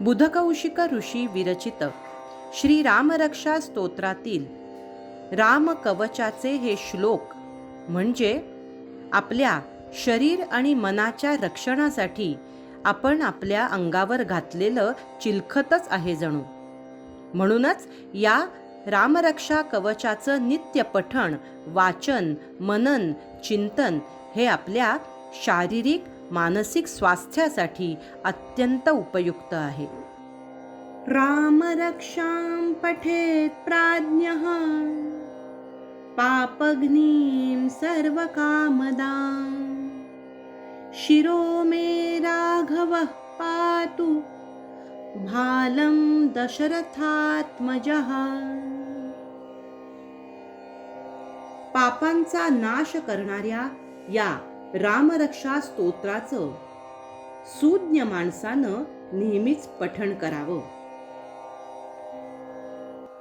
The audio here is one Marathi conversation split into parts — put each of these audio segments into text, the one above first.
बुधकौशिक ऋषी विरचित. श्री रामरक्षा स्तोत्रातील. राम कवचाचे हे श्लोक म्हणजे आपल्या शरीर आणि मनाच्या रक्षणासाठी आपण आपल्या अंगावर घातलेलं चिलखतच आहे जणू. म्हणूनच या रामरक्षा कवचाचं नित्य पठण वाचन मनन चिंतन हे आपल्या शारीरिक मानसिक स्वास्थ्यासाठी अत्यंत उपयुक्त आहे. रामरक्षां पठेत् प्राज्ञः। पापग्नीं सर्वकामदां। शिरो मे राघवः पातु। भालं दशरथात्मजः। पापांचा नाश करणाऱ्या या रामरक्षा स्तोत्राचं. सुज्ञ माणसानं नेहमीच पठण करावं.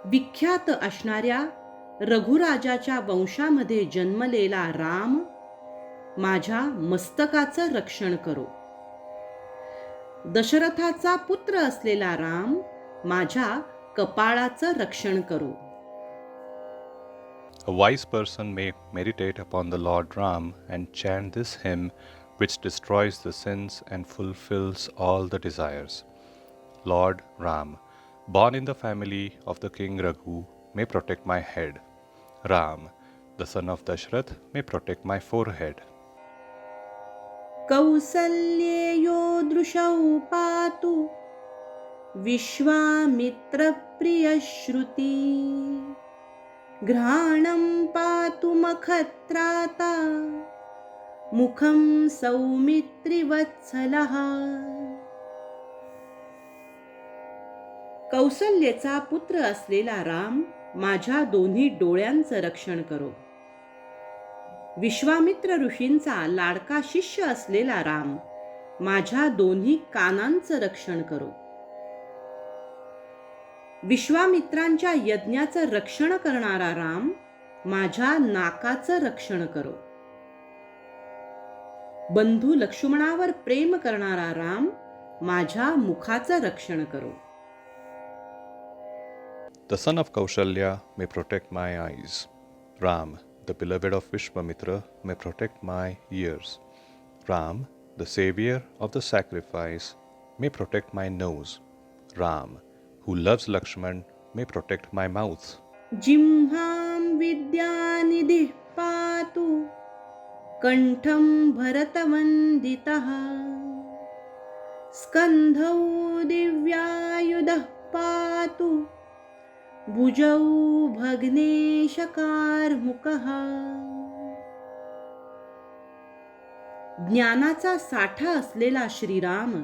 विख्यात असणाऱ्या रघुराजाच्या वंशामध्ये जन्मलेला राम माझ्या मस्तकाचं रक्षण करो. दशरथाचा पुत्र असलेला राम माझ्या कपाळाचं रक्षण करो. A wise person may meditate upon the Lord Ram and chant this hymn, which destroys the sins and fulfills all the desires. Lord Ram, born in the family of the king Raghu, may protect my head. Ram, the son of Dashrath, may protect my forehead. कौसल्येयो दृशौ पातु विश्वामित्रप्रियश्रुती घ्राणं पातु मखत्राता। मुखं सौमित्रिवत्सलः कौसल्येचा पुत्र असलेला राम माझ्या दोन्ही डोळ्यांचं रक्षण करो। विश्वामित्र ऋषींचा लाडका शिष्य असलेला राम माझ्या दोन्ही कानांचं रक्षण करो। विश्वामित्रांच्या यज्ञाचं रक्षण करणारा राम माझ्या नाकाचं रक्षण करो. बंधू लक्ष्मणावर प्रेम करणारा राम माझ्या मुखाचं रक्षण करो. The son of Kaushalya may protect my eyes Ram the beloved of Vishwamitra may protect my ears Ram the saviour of the sacrifice may protect my nose Ram who loves Lakshman, may protect my mouth. जिह्वां विद्यानिधिः पातु कण्ठं भरतवन्दितः। स्कन्धौ दिव्यायुधः पातु भुजौ भग्नेशकारमुकः। ज्ञानाचा साठा असलेला श्रीराम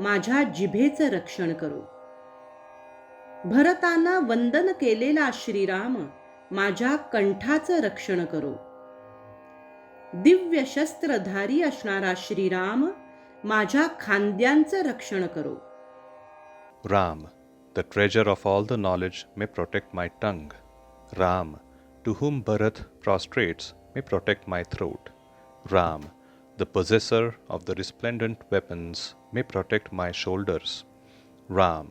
माझ्या जिभेचं रक्षण करो। भरताना वंदन केलेला श्रीराम माझ्या कंठाचं रक्षण करो. दिव्य शस्त्रधारी असणारा श्रीराम माझ्या खांद्यांचं रक्षण करो. Ram the treasure of all the knowledge may protect my tongue Ram to whom Bharat prostrates may protect my throat Ram the possessor of the resplendent weapons may protect my shoulders Ram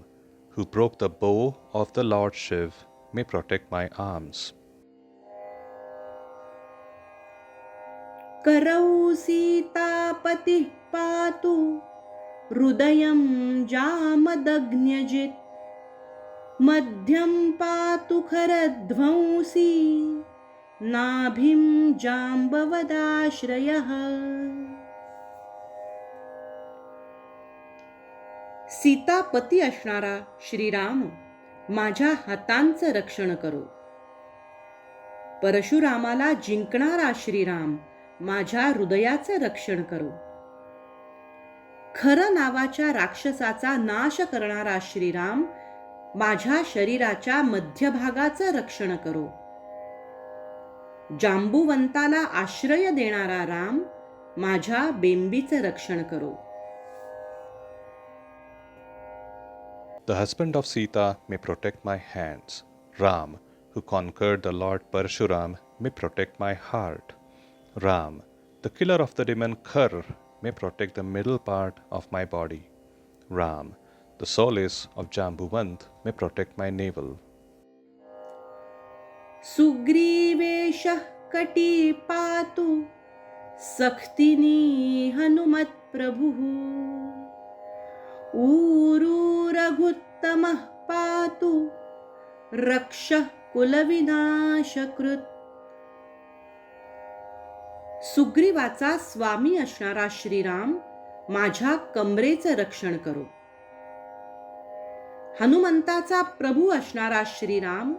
who broke the bow of the Lord Shiv, may protect my arms. करौ सीतापतिः पातु हृदयं जामदग्न्यजित् मध्यं पातु खरध्वंसी नाभिं जाम्बवदाश्रयः सीतापती असणारा श्रीराम माझ्या हातांचं रक्षण करो. परशुरामाला जिंकणारा श्रीराम माझ्या हृदयाचं रक्षण करो. खर नावाच्या राक्षसाचा नाश करणारा श्रीराम माझ्या शरीराच्या मध्यभागाचं रक्षण करो. जांबुवंताला आश्रय देणारा राम माझ्या बेंबीचं रक्षण करो. The husband of Sita may protect my hands. Ram, who conquered the Lord Parshuram, may protect my heart. Ram, the killer of the demon Khar, may protect the middle part of my body. Ram, the solace of Jambuvant may protect my navel. सुग्रीवेशः कटी पातु सक्तिनी हनुमत्प्रभुः ऊरूरघुत्तमः पातु रक्षः कुलविनाशकृत। सुग्रीवाचा स्वामी असणारा श्रीराम माझ्या कमरेचं रक्षण करो। हनुमंताचा प्रभू असणारा श्रीराम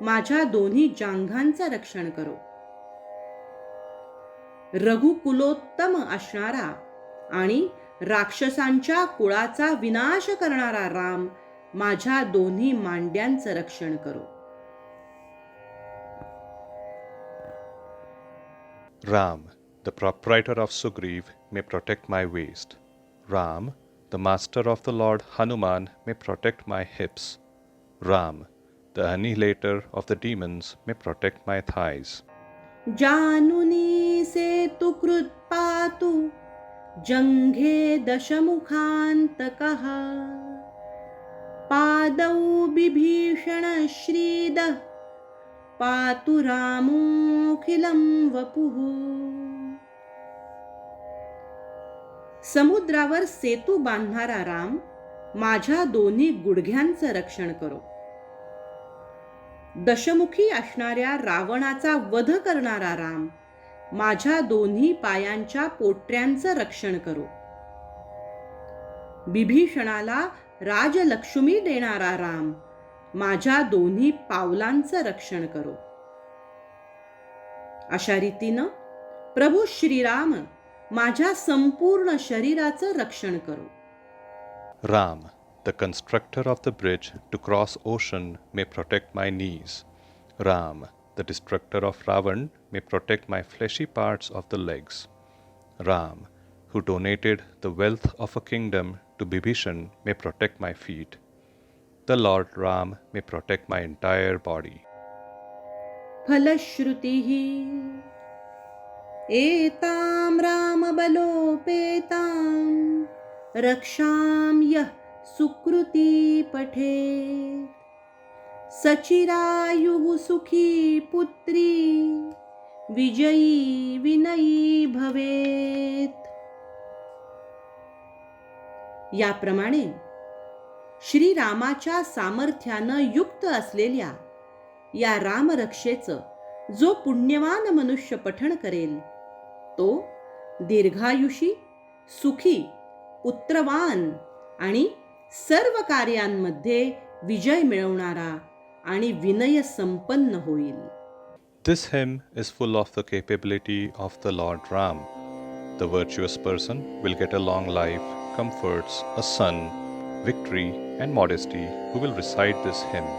माझ्या दोन्ही जांघांचं रक्षण करो। रघुकुलोत्तम असणारा आणि राक्षसांच्या कुळाचा विनाश करणारा राम माझ्या दोन्ही मांड्यांचं रक्षण करो Ram, the proprietor of Sugriv, may protect my waist. Ram, the master of the Lord Hanuman, may protect my hips. Ram, the annihilator of the demons, may protect my thighs. जानुनी सेतु पातु जङ्घे दशमुखान्तकः। पादौ बिभीषण श्रीदः पातु रामोऽखिलं वपुः। समुद्रावर सेतू बांधणारा राम माझ्या दोन्ही गुडघ्यांचं रक्षण करो. दशमुखी असणाऱ्या रावणाचा वध करणारा राम माझ्या दोन्ही पायांच्या पोट्र्यांचं रक्षण करो. बिभीषणाला राजलक्ष्मी देणारा राम माझ्या दोन्ही पावलांचं रक्षण करो. अशा रीतीनं प्रभू श्रीराम माझ्या संपूर्ण शरीराचं रक्षण करो. Ram the constructor of the bridge to cross ocean may protect my knees Ram the destructor of Ravan, may protect my fleshy parts of the legs. Ram, who donated the wealth of a kingdom to Bibhishan, may protect my feet. The Lord Ram may protect my entire body. फलश्रुतिः एतां रामबलोपेतां रक्षां यः सुकृती पठेत् सचिरायुः सुखी पुत्री विजयी विनयी भवेत। याप्रमाणे श्रीरामाच्या सामर्थ्यानं युक्त असलेल्या या रामरक्षेचं जो पुण्यवान मनुष्य पठण करेल तो दीर्घायुषी सुखी पुत्रवान आणि सर्व कार्यांमध्ये विजय मिळवणारा आणि विनय संपन्न होईल This hymn is full of the capability of the Lord Ram. The virtuous person will get a long life, comforts, a son, victory, and modesty who will recite this hymn.